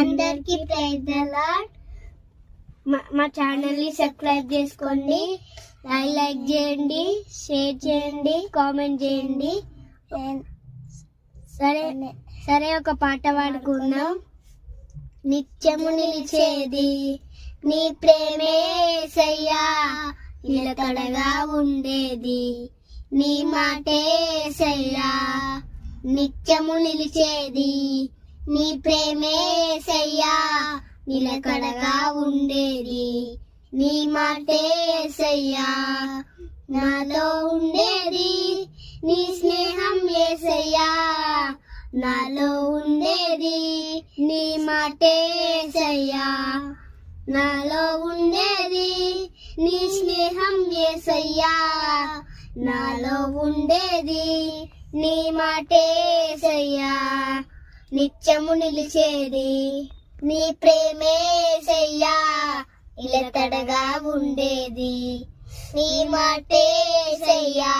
అందరికి praise the lord. మా ఛానల్ని సబ్స్క్రైబ్ చేసుకోండి. లైక్ లైక్ చేయండి షేర్ చేయండి కామెంట్ చేయండి. సరే సరే. ఒక పాట పాడుకుందాం. నిత్యము నిలిచేది నీ ప్రేమే సయ్యా నిలకడగా ఉండేది నీ మాటే సయ్యా నిత్యము నిలిచేది నీ ప్రేమే సయ్యా నిలకడగా ఉండేది. నీ మాటే సయ్యా నాలో ఉండేది. నీ స్నేహం ఏసయ్యా నాలో ఉండేది. నీ మాటే సయ్యా నాలో ఉండేది. నీ స్నేహం ఏసయ్యా నాలో ఉండేది. నీ మాటే సయ్యా నిత్యము నిలిచేది. నీ ప్రేమే సయ్యా ఇలతడగా ఉండేది. నీ మాటే సయ్యా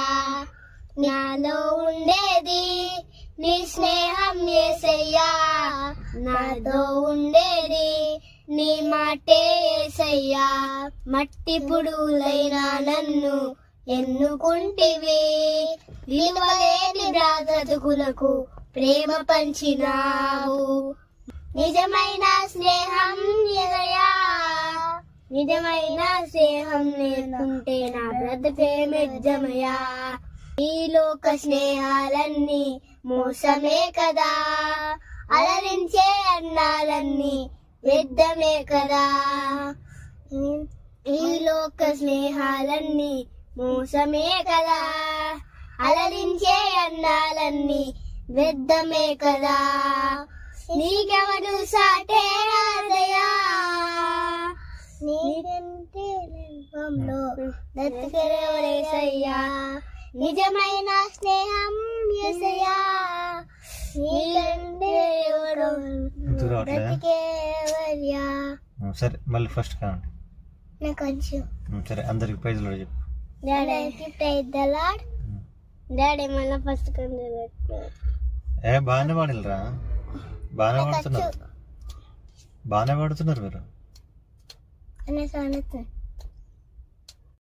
నాలో ఉండేది. నీ స్నేహం ఏసయ్యా నాతో ఉండేది. నీ మాటే ఏసయ్యా మట్టి పుడులైన నన్ను ఎన్నుకుంటివి. విలువలేని బ్రాతకులకు ప్రేమ పంచినావు. నిజమైన స్నేహం ఎదయా? నిజమైన స్నేహం నేర్చుకుంటే నా బ్రతుకే మెజ్జమయా ఈ లోక స్నేహాలన్నీ మోసమే కదా? అలరించే అన్నాలన్నీ వ్యర్థమే కదా? ఈ లోక స్నేహాలన్నీ మోసమే కదా? అలరించే అన్నాలన్నీ వ్యర్థమే కదా. నీకెవరు సాటే రాదయా నీకంటే బ్రతికెవరేసయ్యా నిజమైన స్నేహం ఎసయ్యా నీకంటే? బ్రతికేవర్యా సరే మళ్ళీ ఫస్ట్ కావండి. నాకు కొంచెం. సరే అందరికి ప్రైజ్లో చెప్పు. డాడీకి ప్రైజ్. డాడీ మళ్ళీ ఫస్ట్ కంటే ఏ బాగానే పాడిలరా. బాగానే పాడుతున్నారు. బాగానే పాడుతున్నారు మీరు.